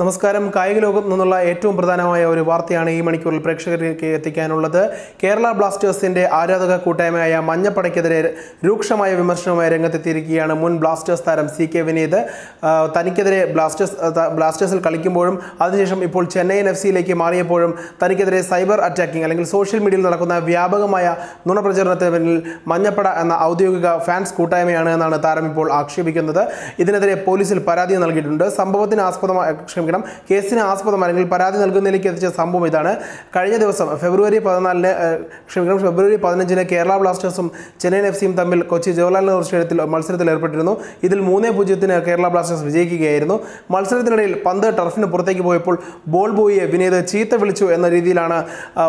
നമസ്കാരം. കായിക ലോകം നിന്നുള്ള ഏറ്റവും പ്രധാനമായ ഒരു വാർത്തയാണ് ഈ മണിക്കൂറിൽ പ്രേക്ഷകരിലേക്ക് എത്തിക്കാനുള്ളത്. കേരള ബ്ലാസ്റ്റേഴ്സിന്റെ ആരാധക കൂട്ടായ്മയായ മഞ്ഞപ്പടയ്ക്കെതിരെ രൂക്ഷമായ വിമർശനവുമായി രംഗത്തെത്തിയിരിക്കുകയാണ് മുൻ ബ്ലാസ്റ്റേഴ്സ് താരം സി കെ വിനീത്. തനിക്കെതിരെ ബ്ലാസ്റ്റേഴ്സ് ബ്ലാസ്റ്റേഴ്സിൽ കളിക്കുമ്പോഴും അതിനുശേഷം ഇപ്പോൾ ചെന്നൈയിൻ എഫ് സിയിലേക്ക് മാറിയപ്പോഴും തനിക്കെതിരെ സൈബർ അറ്റാക്കിംഗ് അല്ലെങ്കിൽ സോഷ്യൽ മീഡിയയിൽ നടക്കുന്ന വ്യാപകമായ നുണപ്രചരണത്തിന് പിന്നിൽ മഞ്ഞപ്പട എന്ന ഔദ്യോഗിക ഫാൻസ് കൂട്ടായ്മയാണ് എന്നാണ് താരം ഇപ്പോൾ ആക്ഷേപിക്കുന്നത്. ഇതിനെതിരെ പോലീസിൽ പരാതി നൽകിയിട്ടുണ്ട്. സംഭവത്തിന് ആസ്പദമായ ക്ഷമിക്കണം കേസിന് ആസ്പദം അല്ലെങ്കിൽ പരാതി നൽകുന്നതിലേക്ക് എത്തിച്ച സംഭവം ഇതാണ്. കഴിഞ്ഞ ദിവസം ഫെബ്രുവരി പതിനാലിന് ക്ഷമിക്കണം ഫെബ്രുവരി പതിനഞ്ചിന് കേരള ബ്ലാസ്റ്റേഴ്സും ചെന്നൈയിൻ എഫ് സിയും തമ്മിൽ കൊച്ചി ജവഹർലാൽ നെഹ്റു സ്റ്റേഡിയത്തിൽ മത്സരത്തിൽ ഏർപ്പെട്ടിരുന്നു. ഇതിൽ മൂന്നേ പൂജ്യത്തിന് കേരള ബ്ലാസ്റ്റേഴ്സ് വിജയിക്കുകയായിരുന്നു. മത്സരത്തിനിടയിൽ പന്ത് ടർഫിന് പുറത്തേക്ക് പോയപ്പോൾ ബോൾ ബോയിയെ വിനീത് ചീത്ത വിളിച്ചു എന്ന രീതിയിലാണ്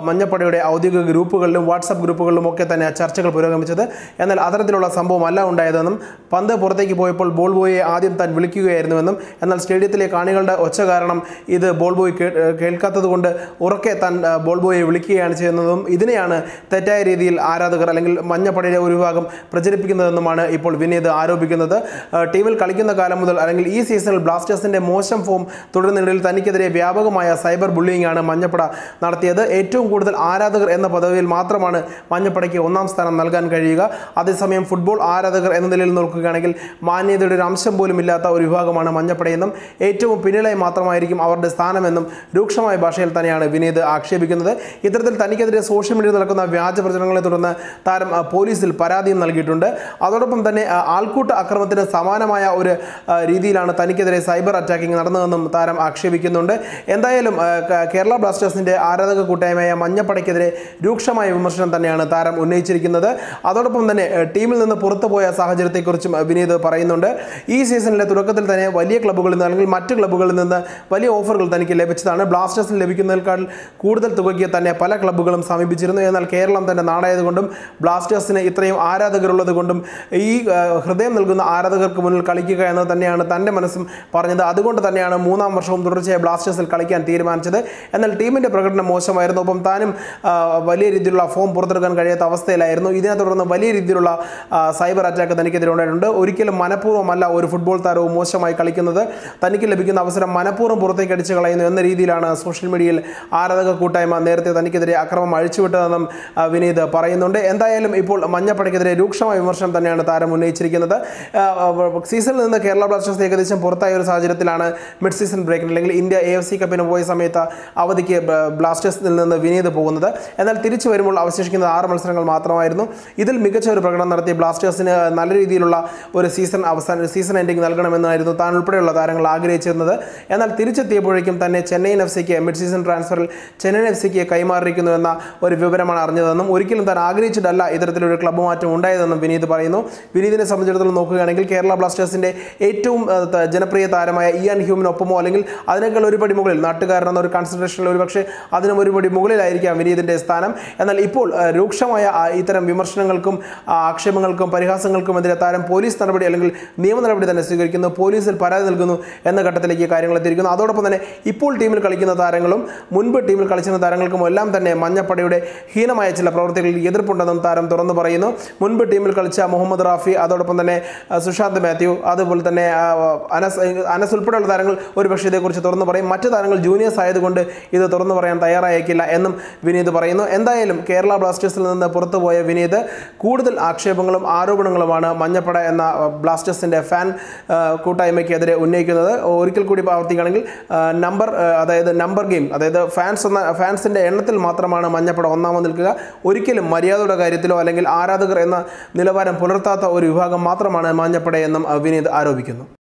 മഞ്ഞപ്പടയുടെ ഔദ്യോഗിക ഗ്രൂപ്പുകളിലും വാട്സപ്പ് ഗ്രൂപ്പുകളിലും ഒക്കെ തന്നെ ചർച്ചകൾ പുരോഗമിച്ചത്. എന്നാൽ അത്തരത്തിലുള്ള അല്ല ഉണ്ടായതെന്നും പന്ത് പുറത്തേക്ക് പോയപ്പോൾ ബോൾ ബോയിയെ ആദ്യം താൻ വിളിക്കുകയായിരുന്നുവെന്നും എന്നാൽ സ്റ്റേഡിയത്തിലെ കാണികളുടെ ഒച്ച കാരണം ഇത് ബോൾ ബോയ് കേൾക്കാത്തത് കൊണ്ട് ഉറക്കെ താൻ ബോൾ ബോയെ വിളിക്കുകയാണ് ചെയ്യുന്നതും ഇതിനെയാണ് തെറ്റായ രീതിയിൽ ആരാധകർ അല്ലെങ്കിൽ മഞ്ഞപ്പടയുടെ ഒരു വിഭാഗം പ്രചരിപ്പിക്കുന്നതെന്നുമാണ് ഇപ്പോൾ വിനീത് ആരോപിക്കുന്നത്. ടീമിൽ കളിക്കുന്ന കാലം മുതൽ അല്ലെങ്കിൽ ഈ സീസണിൽ ബ്ലാസ്റ്റേഴ്സിന്റെ മോശം ഫോം തുടരുന്നതിനിടയിൽ തനിക്കെതിരെ വ്യാപകമായ സൈബർ ബുള്ളിയിങ് ആണ് മഞ്ഞപ്പട നടത്തിയത്. ഏറ്റവും കൂടുതൽ ആരാധകർ എന്ന പദവിയിൽ മാത്രമാണ് മഞ്ഞപ്പടയ്ക്ക് ഒന്നാം സ്ഥാനം നൽകാൻ കഴിയുക. അതേസമയം ഫുട്ബോൾ ആരാധകർ എന്ന നിലയിൽ നോക്കുകയാണെങ്കിൽ മാന്യതയുടെ ഒരു അംശം പോലും ഇല്ലാത്ത ഒരു വിഭാഗമാണ് മഞ്ഞപ്പടയെന്നും ഏറ്റവും പിന്നിലായി മാത്രമായിരിക്കും അവരുടെ സ്ഥാനമെന്നും രൂക്ഷമായ ഭാഷയിൽ തന്നെയാണ് വിനീത് ആക്ഷേപിക്കുന്നത്. ഇത്തരത്തിൽ തനിക്കെതിരെ സോഷ്യൽ മീഡിയയിൽ നടക്കുന്ന വ്യാജ പ്രചരണങ്ങളെ തുടർന്ന് താരം പോലീസിൽ പരാതിയും നൽകിയിട്ടുണ്ട്. അതോടൊപ്പം തന്നെ ആൾക്കൂട്ട അക്രമത്തിന് സമാനമായ ഒരു രീതിയിലാണ് തനിക്കെതിരെ സൈബർ അറ്റാക്കിംഗ് നടന്നതെന്നും താരം ആക്ഷേപിക്കുന്നുണ്ട്. എന്തായാലും കേരള ബ്ലാസ്റ്റേഴ്സിന്റെ ആരാധക കൂട്ടായ്മയായ മഞ്ഞപ്പടയ്ക്കെതിരെ രൂക്ഷമായ വിമർശനം തന്നെയാണ് താരം ഉന്നയിച്ചിരിക്കുന്നത്. അതോടൊപ്പം തന്നെ ടീമിൽ നിന്ന് പുറത്തുപോയ സാഹചര്യത്തെക്കുറിച്ചും വിനീത് പറയുന്നുണ്ട്. ഈ സീസണിലെ തുടക്കത്തിൽ തന്നെ വലിയ ക്ലബ്ബുകളിൽ നിന്ന് അല്ലെങ്കിൽ മറ്റ് ക്ലബ്ബുകളിൽ നിന്ന് വലിയ ഓഫറുകൾ തനിക്ക് ലഭിച്ചതാണ്. ബ്ലാസ്റ്റേഴ്സിന് ലഭിക്കുന്നതിനേക്കാൾ കൂടുതൽ തുകയ്ക്ക് തന്നെ പല ക്ലബ്ബുകളും സമീപിച്ചിരുന്നു. എന്നാൽ കേരളം തന്നെ നാടായതുകൊണ്ടും ബ്ലാസ്റ്റേഴ്സിന് ഇത്രയും ആരാധകരുള്ളത് കൊണ്ടും ഈ ഹൃദയം നൽകുന്ന ആരാധകർക്ക് മുന്നിൽ കളിക്കുക എന്നത് തന്നെയാണ് തന്റെ മനസ്സും പറഞ്ഞത്. അതുകൊണ്ട് തന്നെയാണ് മൂന്നാം വർഷവും തുടർച്ചയായി ബ്ലാസ്റ്റേഴ്സിൽ കളിക്കാൻ തീരുമാനിച്ചത്. എന്നാൽ ടീമിന്റെ പ്രകടനം മോശമായിരുന്നു. ഒപ്പം താനും വലിയ രീതിയിലുള്ള ഫോം പുറത്തെടുക്കാൻ കഴിയാത്ത അവസ്ഥയിലായിരുന്നു. ഇതിനെ തുടർന്ന് വലിയ രീതിയിലുള്ള സൈബർ അറ്റാക്ക് തനിക്കെതിരെ ഉണ്ടായിട്ടുണ്ട്. ഒരിക്കലും മനഃപൂർവമല്ല ഒരു ഫുട്ബോൾ താരവും മോശമായി കളിക്കുന്നത്. തനിക്ക് ലഭിക്കുന്ന അവസരം മനഃപൂർവം പുറത്തേക്ക് അടിച്ചു കളയുന്നു എന്ന രീതിയിലാണ് സോഷ്യൽ മീഡിയയിൽ ആരാധക കൂട്ടായ്മ നേരത്തെ തനിക്കെതിരെ അക്രമം അഴിച്ചുവിട്ടതെന്നും വിനീത് പറയുന്നുണ്ട്. എന്തായാലും ഇപ്പോൾ മഞ്ഞപ്പടയ്ക്കെതിരെ രൂക്ഷമായ വിമർശനം തന്നെയാണ് താരം ഉന്നയിച്ചിരിക്കുന്നത്. സീസണിൽ നിന്ന് കേരള ബ്ലാസ്റ്റേഴ്സ് ഏകദേശം പുറത്തായ ഒരു സാഹചര്യത്തിലാണ് മിഡ് സീസൺ ബ്രേക്കിന് അല്ലെങ്കിൽ ഇന്ത്യ എ എഫ് സി കപ്പിന് പോയ സമയത്ത് അവധിക്ക് ബ്ലാസ്റ്റേഴ്സിൽ നിന്ന് വിനീത് പോകുന്നത്. എന്നാൽ തിരിച്ചു വരുമ്പോൾ അവശേഷിക്കുന്നത് ആറ് മത്സരങ്ങൾ മാത്രമായിരുന്നു. ഇതിൽ മികച്ച ഒരു പ്രകടനം നടത്തിയ ബ്ലാസ്റ്റേഴ്സിന് നല്ല രീതിയിലുള്ള ഒരു സീസൺ അവസാന സീസൺ എൻഡിങ് നൽകണമെന്നായിരുന്നു താൻ ഉൾപ്പെടെയുള്ള താരങ്ങൾ ആഗ്രഹിച്ചിരുന്നത്. എന്നാൽ തിരിച്ചെത്തിയപ്പോഴേക്കും തന്നെ ചെന്നൈയിൻ എഫ് സിക്ക് മിഡ് സീസൺ ട്രാൻസ്ഫറിൽ ചെന്നൈയിൻ എഫ് സിക്ക് കൈമാറിയിരിക്കുന്നു എന്ന ഒരു വിവരമാണ് അറിഞ്ഞതെന്നും ഒരിക്കലും താൻ ആഗ്രഹിച്ചിട്ടല്ല ഇത്തരത്തിലൊരു ക്ലബ്ബ് മാറ്റം ഉണ്ടായതെന്നും വിനീത് പറയുന്നു. വിനീതിനെ സംബന്ധിച്ചിടത്തോളം നോക്കുകയാണെങ്കിൽ കേരള ബ്ലാസ്റ്റേഴ്സിന്റെ ഏറ്റവും ജനപ്രിയ താരമായ ഇയാൻ ഹ്യൂമിനൊപ്പമോ അല്ലെങ്കിൽ അതിനേക്കാൾ ഒരുപടി മുകളിൽ നാട്ടുകാരനെന്ന ഒരു കൺസിഡറേഷനിൽ ഒരു പക്ഷേ അതിനും ഒരുപടി മുകളിലായിരിക്കാം വിനീതിന്റെ സ്ഥാനം. എന്നാൽ ഇപ്പോൾ രൂക്ഷമായ ഇത്തരം വിമർശനങ്ങൾക്കും ആക്ഷേപങ്ങൾക്കും പരിഹാസങ്ങൾക്കും പരിഹാസങ്ങൾക്കുമെതിരെ താരം പോലീസ് നടപടി അല്ലെങ്കിൽ നിയമ നടപടി തന്നെ സ്വീകരിക്കുന്നു പോലീസിൽ പരാതി നൽകുന്നു എന്ന ഘട്ടത്തിലേക്ക് കാര്യങ്ങൾ എത്തിയിരിക്കുന്നു അതോടൊപ്പം തന്നെ ഇപ്പോൾ ടീമിൽ കളിക്കുന്ന താരങ്ങളും മുൻപ് ടീമിൽ കളിച്ചിരുന്ന താരങ്ങൾക്കും എല്ലാം തന്നെ മഞ്ഞപ്പടയുടെ ഹീനമായ ചില പ്രവർത്തികളിൽ എതിർപ്പുണ്ടെന്നും താരം തുറന്നു പറയുന്നു. മുൻപ് ടീമിൽ കളിച്ച മുഹമ്മദ് റാഫി അതോടൊപ്പം തന്നെ സുശാന്ത് മാത്യു അതുപോലെ തന്നെ അനസ് അനസ് ഉൾപ്പെടെയുള്ള താരങ്ങൾ ഒരുപക്ഷെ ഇതേക്കുറിച്ച് തുറന്നു പറയും. മറ്റ് താരങ്ങൾ ജൂനിയേഴ്സ് ആയതുകൊണ്ട് ഇത് തുറന്നു പറയാൻ തയ്യാറായേക്കില്ല എന്നും വിനീത് പറയുന്നു. എന്തായാലും കേരള ബ്ലാസ്റ്റേഴ്സിൽ നിന്ന് പുറത്തുപോയ വിനീത് കൂടുതൽ ആക്ഷേപങ്ങളും ആരോപണങ്ങളുമാണ് മഞ്ഞപ്പട എന്ന ബ്ലാസ്റ്റേഴ്സിന്റെ ഫാൻ കൂട്ടായ്മയ്ക്കെതിരെ ഉന്നയിക്കുന്നത്. ഒരിക്കൽ കൂടി ആവർത്തിക്കുകയാണെങ്കിൽ ആ, നമ്പർ അതായത് നമ്പർ ഗെയിം അതായത് ഫാൻസ് എന്ന ഫാൻസിന്റെ എണ്ണത്തിൽ മാത്രമാണ് മഞ്ഞപ്പട ഒന്നാമത് നിൽക്കുക. ഒരിക്കലും മര്യാദയുടെ കാര്യത്തിലോ അല്ലെങ്കിൽ ആരാധകർ എന്ന നിലവാരം പുലർത്താത്ത ഒരു വിഭാഗം മാത്രമാണ് മഞ്ഞപ്പട എന്നും ആ, വിനീത് ആരോപിക്കുന്നു.